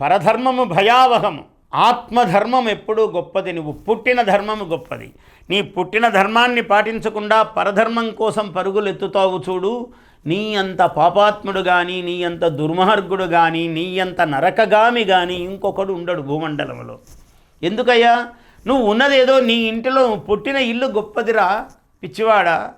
పరధర్మము భయావహము. ఆత్మధర్మం ఎప్పుడూ గొప్పది. నువ్వు పుట్టిన ధర్మము గొప్పది. నీ పుట్టిన ధర్మాన్ని పాటించకుండా పరధర్మం కోసం పరుగులు ఎత్తుతావు చూడు. నీ అంత పాపాత్ముడు కానీ నీ అంత దుర్మార్గుడు కానీ నీ అంత నరకగామి కానీ ఇంకొకడు ఉండడు భూమండలంలో ఎందుకయ్యా? నువ్వు ఉన్నదేదో నీ ఇంటిలో పుట్టిన ఇల్లు గొప్పదిరా పిచ్చివాడా?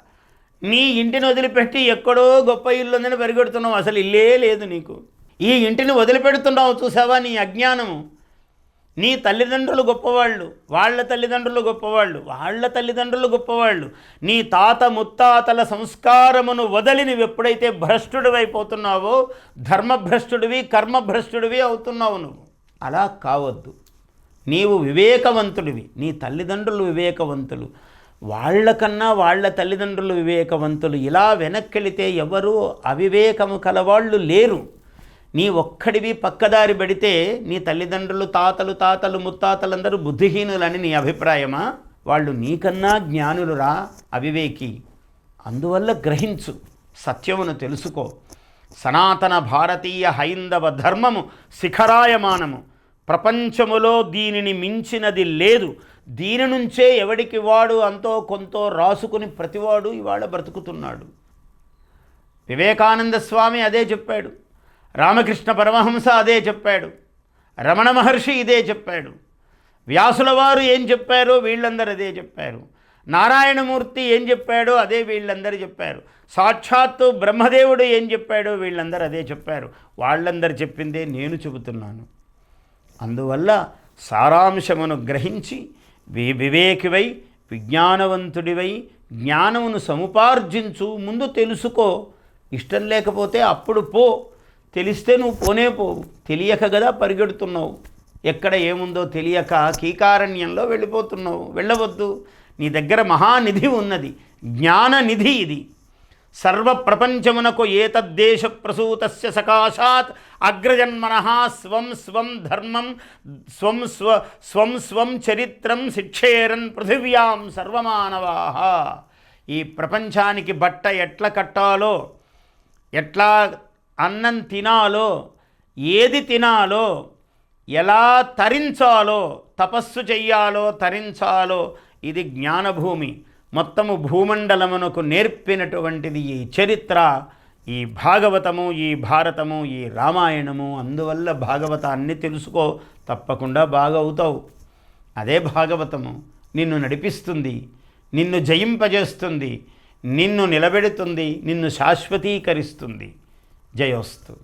నీ ఇంటిని వదిలిపెట్టి ఎక్కడో గొప్ప ఇల్లు ఉందని పరిగెడుతున్నావు. అసలు ఇల్లే లేదు నీకు. ఈ ఇంటిని వదిలిపెడుతున్నావు చూసావా నీ అజ్ఞానము? నీ తల్లిదండ్రులు గొప్పవాళ్ళు వాళ్ళ తల్లిదండ్రులు గొప్పవాళ్ళు వాళ్ళ తల్లిదండ్రులు గొప్పవాళ్ళు. నీ తాత ముత్తాతల సంస్కారమును వదిలి నువ్వు ఎప్పుడైతే భ్రష్టుడివైపోతున్నావో ధర్మభ్రష్టుడివి కర్మభ్రష్టుడివి అవుతున్నావు నువ్వు. అలా కావద్దు. నీవు వివేకవంతుడివి నీ తల్లిదండ్రులు వివేకవంతులు. వాళ్ళకన్నా వాళ్ళ తల్లిదండ్రులు వివేకవంతులు. ఇలా వెనక్కెళితే ఎవరూ అవివేకము కలవాళ్ళు లేరు. నీ ఒక్కడివి పక్కదారి పెడితే నీ తల్లిదండ్రులు తాతలు తాతలు ముత్తాతలందరూ బుద్ధిహీనులని నీ అభిప్రాయమా? వాళ్ళు నీకన్నా జ్ఞానులురా అవివేకి. అందువల్ల గ్రహించు సత్యమును తెలుసుకో. సనాతన భారతీయ హైందవ ధర్మము శిఖరాయమానము. ప్రపంచములో దీనిని మించినది లేదు. దీని నుంచే ఎవడికి వాడు అంతో కొంతో రాసుకుని ప్రతివాడు ఇవాళ బ్రతుకుతున్నాడు. వివేకానంద స్వామి అదే చెప్పాడు. రామకృష్ణ పరమహంస అదే చెప్పాడు. రమణ మహర్షి ఇదే చెప్పాడు. వ్యాసుల వారు ఏం చెప్పారో వీళ్ళందరూ అదే చెప్పారు. నారాయణమూర్తి ఏం చెప్పాడో అదే వీళ్ళందరూ చెప్పారు. సాక్షాత్తు బ్రహ్మదేవుడు ఏం చెప్పాడో వీళ్ళందరూ అదే చెప్పారు. వాళ్ళందరూ చెప్పిందే నేను చెబుతున్నాను. అందువల్ల సారాంశమును గ్రహించి వి వివేకివై విజ్ఞానవంతుడివై జ్ఞానమును సముపార్జించు ముందు తెలుసుకో. ఇష్టం లేకపోతే అప్పుడు పో. తెలిస్తే నువ్వు పోనే పోవు. తెలియక కదా పరిగెడుతున్నావు. ఎక్కడ ఏముందో తెలియక కీకారణ్యంలో వెళ్ళిపోతున్నావు. వెళ్ళవద్దు. నీ దగ్గర మహానిధి ఉన్నది. జ్ఞాననిధి ఇది. సర్వ ప్రపంచమునకు ఏతద్దేశ ప్రసూతస్య సకాశాత్ అగ్రజన్మన స్వం స్వం ధర్మం స్వం స్వ స్వం స్వం చరిత్రం శిక్షేరన్ పృథివ్యాం సర్వమానవా. ఈ ప్రపంచానికి బట్ట ఎట్ల కట్టాలో ఎట్లా అన్నం తినాలో ఏది తినాలో ఎలా తరించాలో తపస్సు చెయ్యాలో తరించాలో ఇది జ్ఞానభూమి. మొత్తము భూమండలమునకు నేర్పినటువంటిది ఈ చరిత్ర ఈ భాగవతము ఈ భారతము ఈ రామాయణము. అందువల్ల భాగవతాన్ని తెలుసుకో తప్పకుండా బాగా అవుతావు అదే భాగవతము నిన్ను నడిపిస్తుంది నిన్ను జయింపజేస్తుంది నిన్ను నిలబెడుతుంది నిన్ను శాశ్వతీకరిస్తుంది. జయోస్తు